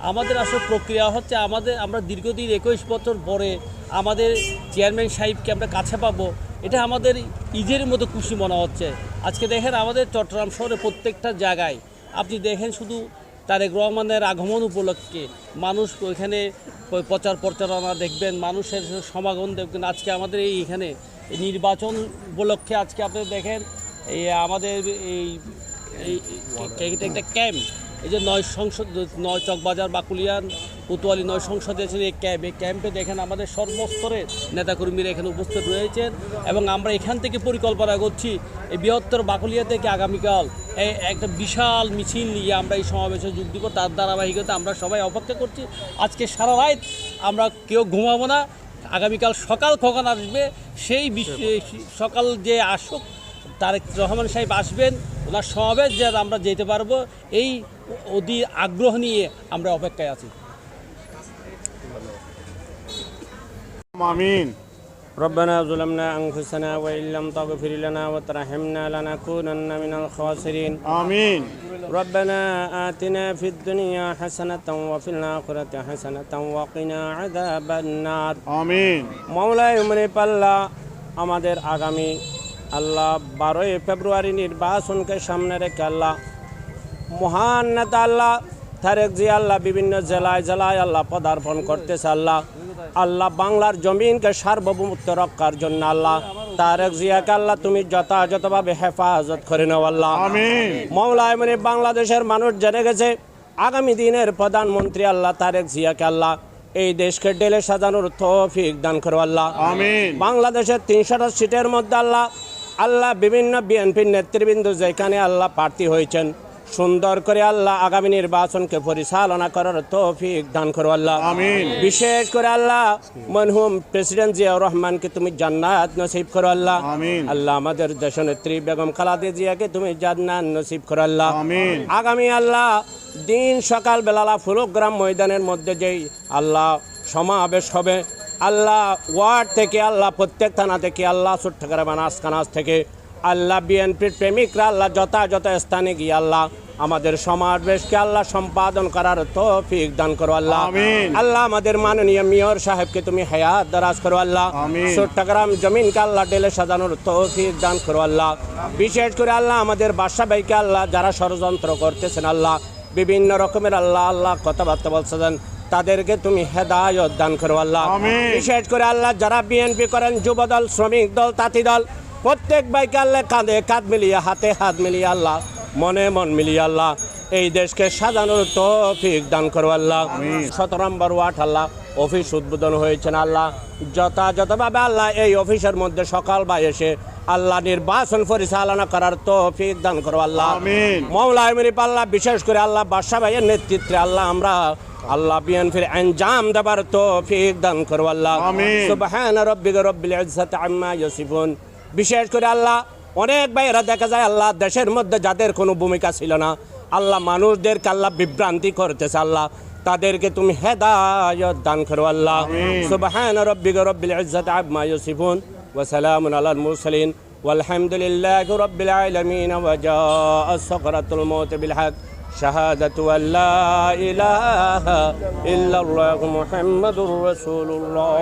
আমাদের আসলে প্রক্রিয়া হচ্ছে আমাদের আমরা দীর্ঘদিন একুশ বছর পরে আমাদের চেয়ারম্যান সাহেবকে আমরা কাছে পাবো এটা আমাদের ঈদের মতো খুশি মনে হচ্ছে আজকে দেখেন আমাদের চট্টগ্রাম শহরে প্রত্যেকটা জায়গায় আপনি দেখেন শুধু তারেক রহমানের আগমন উপলক্ষে মানুষ ওইখানে প্রচার প্রচারণা দেখবেন মানুষের সমাগম দেখবেন আজকে আমাদের এই এখানে নির্বাচন উপলক্ষে আজকে আপনি দেখেন এই আমাদের এই একটা ক্যাম্প এই যে নয় সংসদ, নয় চকবাজার, বাকুলিয়ান, কোতোয়ালি নয় সংসদে আছে এই ক্যাম্প, এই ক্যাম্পে দেখেন আমাদের সর্বস্তরের নেতাকর্মীরা এখানে উপস্থিত রয়েছেন এবং আমরা এখান থেকে পরিকল্পনা করছি এই বৃহত্তর বাকুলিয়া থেকে আগামীকাল একটা বিশাল মিছিল নিয়ে আমরা এই সমাবেশে যোগ দিব। তার ধারাবাহিকতা আমরা সবাই অপেক্ষা করছি। আজকে সারা রাত আমরা কেউ ঘুমাবো না। আগামীকাল সকাল কখন আসবে, সেই সকাল যে আসুক তারেক রহমান সাহেব আসবেন ওনার সমাবেশ যে আমরা যেতে পারবো এই অধীর আগ্রহ নিয়ে আমরা অপেক্ষায় আছি আমিন ربنا ظلمنا أنفسنا وإن لم تغفر لنا وترحمنا لنكونن من الخاسرين আমিন ربنا آتنا في الدنيا حسنة وفي الآخرة حسنة وقنا عذاب النار আমিন মৌলাই উমরে পাল্লা আমাদের আগামী আল্লাহ বারোই ফেব্রুয়ারি নির্বাচনকে সামনে রেখে আল্লাহ মহান নেতা আল্লাহ তারেক জি আল্লাহ বিভিন্ন জেলায় জেলায় আল্লাহ পদার্পণ করতেছে আল্লাহ। আল্লাহ বাংলার জমিনকে সার্বভৌমত্ব রক্ষার জন্য আল্লাহ তারেক জিয়াকে আল্লাহ তুমি যথাযথভাবে হেফাজত করে নাও আল্লাহ। আমিন। মৌলায় মানে বাংলাদেশের মানুষ জেনে গেছে আগামী দিনের প্রধানমন্ত্রী আল্লাহ তারেক জিয়াকে আল্লাহ এই দেশকে ডেলে সাজানোর তৌফিক দান করো আল্লাহ। বাংলাদেশের তিনশোটা সিটের মধ্যে আল্লাহ আল্লাহ বিভিন্ন বিএনপির নেতৃবৃন্দ যেখানে আল্লাহ প্রার্থী হয়েছেন সুন্দর করে আল্লাহ আগামী নির্বাচনকে পরিচালনা করার তৌফিক দান করো আল্লাহ। বিশেষ করে আল্লাহ মনহুম প্রেসিডেন্ট জিয়াউর রহমানকে তুমি জান্নাত নসিব করো আল্লাহ। আল্লাহ আমাদের দেশনেত্রী বেগম খালাদে জিয়াকে তুমি জান্নাত নসিব করো আল্লাহ। আগামী আল্লাহ দিন সকাল বেলা ফুলগ্রাম ময়দানের মধ্যে যেই আল্লাহ সমাবেশ হবে আল্লাহ ওয়ার্ড থেকে আল্লাহ প্রত্যেক থানা থেকে আল্লাহ চট্টগ্রাম আনাস কানাস থেকে আল্লাহ বিএনপির প্রেমিকরা আল্লাহ যথাযথ স্থানে গিয়ে আল্লাহ আমাদের সমাবেশকে আল্লাহ সম্পাদন করার তৌফিক দান করো আল্লাহ। আল্লাহ আমাদের মাননীয় মেয়র সাহেবকে তুমি হায়াত দারাজ করো আল্লাহ। চট্টগ্রাম জমিনকে আল্লাহ ডেলে সাজানোর তৌফিক দান করো আল্লাহ। বিশেষ করে আল্লাহ আমাদের বাদশা ভাইকে আল্লাহ যারা ষড়যন্ত্র করতেছেন আল্লাহ বিভিন্ন রকমের আল্লাহ আল্লাহ কথাবার্তা বলছেন। তাদেরকে তুমি হেদায়ত দান করো আল্লাহ। বিশেষ করে আল্লাহ যারা বিএনপি করেন যুব দল শ্রমিক দল তাঁতি দল প্রত্যেক বাইকে আল্লাহ কাঁধে কাঁধ মিলিয়ে হাতে হাত মিলিয়ে আল্লাহ মনে মন মিলিয়ে আল্লাহ। এই দেশকে সাজানোর তৌফিক দান করো আল্লাহ। সতেরো নম্বর ওয়ার্ড আল্লাহ অফিস উদ্বোধন হয়েছেন আল্লাহ। যথাযথভাবে আল্লাহ এই অফিসের মধ্যে সকাল বা এসে আল্লাহ নির্বাচন পরিচালনা করার তৌফিক দান করো আল্লাহ। মৌলা এমরি পাল্লা বিশেষ করে আল্লাহ বাদশা ভাইয়ের নেতৃত্বে আল্লাহ আমরা আল্লাহ বিএনপির আঞ্জাম দেবার তৌফিক দান করো আল্লাহ। সুবহান রব্বিক রব্বিল ইজ্জাতি আম্মা ইয়াসিফুন। বিশেষ করে আল্লাহ অনেক ভাইয়েরা দেখা যায় আল্লাহ দেশের মধ্যে যাদের কোনো ভূমিকা ছিল না আল্লাহ মানুষদেরকে আল্লাহ বিভ্রান্তি করতেছে আল্লাহ তাদেরকে তুমি হেদায়ত দান করো আল্লাহ আমিন। সুবহান রব্বিক রব্বিল ইজ্জাতি আম্মা ইয়াসিফুন ওয়া সালামুন আলাল মুরসালিন والحمد لله رب العالمين وجاء سكرة الموت بالحق شهادة أن لا إله إلا الله محمد رسول الله